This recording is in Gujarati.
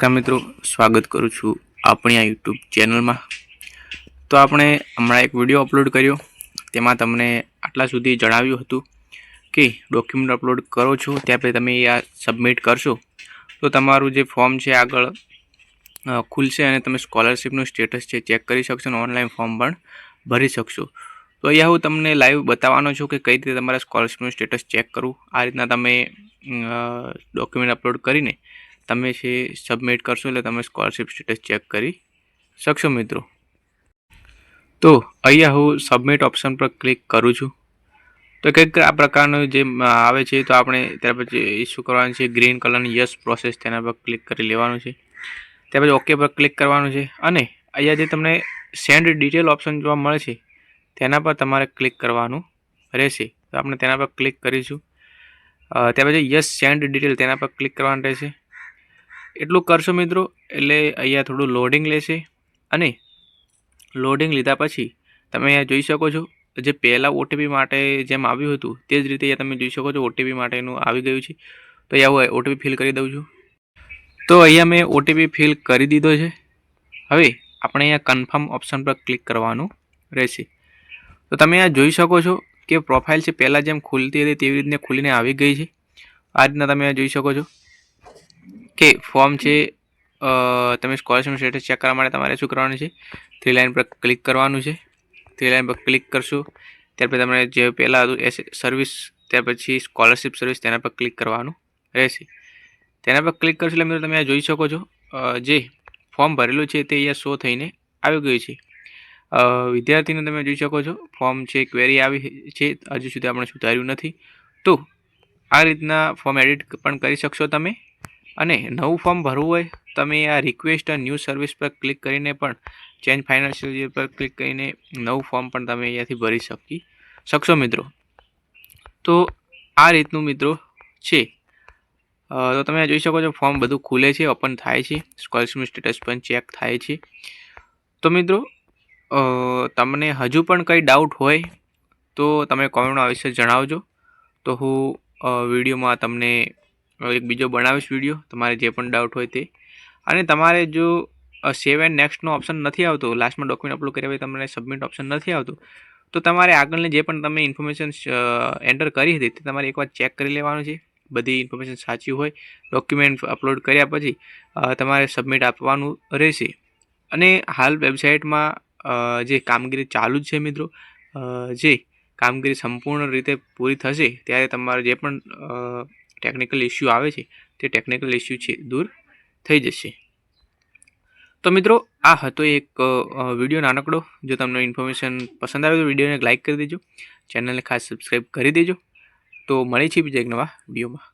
નમસ્કાર મિત્રો, સ્વાગત કરું છું આપણી આ યુટ્યુબ ચેનલમાં. તો આપણે હમણાં એક વીડિયો અપલોડ કર્યો, તેમાં તમને આટલા સુધી જણાવ્યું હતું કે ડોક્યુમેન્ટ અપલોડ કરો છો, ત્યાં પછી તમે આ સબમિટ કરશો. તો તમારું જે ફોર્મ છે આગળ ખુલશે અને તમે સ્કોલરશિપનું સ્ટેટસ છે ચેક કરી શકશો અને ઓનલાઈન ફોર્મ પણ ભરી શકશો. તો અહીંયા હું તમને લાઈવ બતાવવાનો છું કે કઈ રીતે તમારા સ્કોલરશિપનું સ્ટેટસ ચેક કરવું, આ રીતના તમે ડોક્યુમેન્ટ અપલોડ કરીને તમે છે સબમિટ કરશો એટલે તમે સ્કોલરશિપ સ્ટેટસ ચેક કરી શકશો મિત્રો. તો અહીંયા હું સબમિટ ઓપ્શન પર ક્લિક કરું છું. તો કંઈક આ પ્રકારનું જે આવે છે તો આપણે ત્યાર પછી ઇસ્યુ કરવાનું છે ગ્રીન કલરની યસ પ્રોસેસ તેના પર ક્લિક કરી લેવાનું છે. ત્યાર પછી ઓકે પર ક્લિક કરવાનું છે અને અહીંયા જે તમને સેન્ડ ડિટેલ ઓપ્શન જોવા મળે છે તેના પર તમારે ક્લિક કરવાનું રહેશે. તો આપણે તેના પર ક્લિક કરીશું. ત્યાર પછી યસ સેન્ડ ડિટેલ તેના પર ક્લિક કરવાનું રહેશે. એટલું કરશો મિત્રો, એટલે અહીંયા થોડું લોડિંગ લેશે. અને લોડિંગ લીધા પછી તમે અહીંયા જોઈ શકો છો, જે પહેલાં ઓટીપી માટે જેમ આવ્યું હતું, તે જ રીતે અહીંયા તમે જોઈ શકો છો ઓટીપી માટેનું આવી ગયું છે. તો અહીંયા હું ઓટીપી ફિલ કરી દઉં છું. તો અહીંયા મેં ઓટીપી ફિલ કરી દીધો છે. હવે આપણે અહીંયા કન્ફર્મ ઓપ્શન પર ક્લિક કરવાનું રહેશે. તો તમે અહીંયા જોઈ શકો છો કે પ્રોફાઇલ છે, પહેલાં જેમ ખુલતી હતી તેવી રીતને ખુલીને આવી ગઈ છે. આ રીતના તમે અહીંયા જોઈ શકો છો. કે ફોર્મ છે તમે સ્કોલરશિપ સ્ટેટસ ચેક કરવા માટે તમારે શું કરવાનું છે? થ્રી લાઇન પર ક્લિક કરવાનું છે. થ્રી લાઇન પર ક્લિક કરશો, ત્યાર પછી તમને જે પહેલાં હતું એસ સર્વિસ ત્યાર પછી સ્કોલરશિપ સર્વિસ તેના પર ક્લિક કરવાનું રહેશે. તેના પર ક્લિક કરશો એટલે મિત્રો તમે આ જોઈ શકો છો જે ફોર્મ ભરેલું છે તે અહીંયા શો થઈને આવી ગયું છે. વિદ્યાર્થીને તમે જોઈ શકો છો ફોર્મ છે ક્વેરી આવી છે, હજુ સુધી આપણે સુધાર્યું નથી. તો આ રીતના ફોર્મ એડિટ પણ કરી શકશો તમે. અને નવું ફોર્મ ભરવું હોય, તમે આ રિક્વેસ્ટ ન્યૂ સર્વિસ પર ક્લિક કરીને પણ ચેન્જ ફાઇનાન્શિયલ પર ક્લિક કરીને નવું ફોર્મ પણ તમે અહીંયાથી ભરી શકી, શકશો મિત્રો. તો આ રીતનું મિત્રો છે. તો તમે જોઈ શકો છો, ફોર્મ બધું ખુલે છે, ઓપન થાય છે સ્કોલરશીપનું સ્ટેટસ પણ ચેક થાય છે. તો મિત્રો તમને હજુ પણ કંઈ ડાઉટ હોય, તો તમે કોમેન્ટમાં અવશ્ય જણાવજો. તો હું વિડીયોમાં તમને એક બીજો બનાવીશ વીડિયો તમારે જે પણ ડાઉટ હોય તે. અને તમારે જો સેવ એન્ડ નેક્સ્ટનો ઓપ્શન નથી આવતો લાસ્ટમાં ડોક્યુમેન્ટ અપલોડ કર્યા પછી તમને સબમિટ ઓપ્શન નથી આવતું, તો તમારે આગળની જે પણ તમે ઇન્ફોર્મેશન એન્ટર કરી હતી તે તમારે એકવાર ચેક કરી લેવાનું છે. બધી ઇન્ફોર્મેશન સાચી હોય ડોક્યુમેન્ટ અપલોડ કર્યા પછી તમારે સબમિટ આપવાનું રહેશે. અને હાલ વેબસાઇટમાં જે કામગીરી ચાલુ જ છે મિત્રો જે કામગીરી સંપૂર્ણ રીતે પૂરી થશે, ત્યારે તમારે જે પણ ટેકનિકલ ઇસ્યુ આવે છે, તે ટેકનિકલ ઇસ્યુ છે, દૂર થઈ જશે. તો મિત્રો, આ હતો એક વીડિયો નાનકડો. જો તમને ઇન્ફોર્મેશન પસંદ આવે તો વિડીયોને લાઇક કરી દેજો. ચેનલને ખાસ સબસ્ક્રાઈબ કરી દેજો. તો મળે છે બીજા એક નવા વિડીયોમાં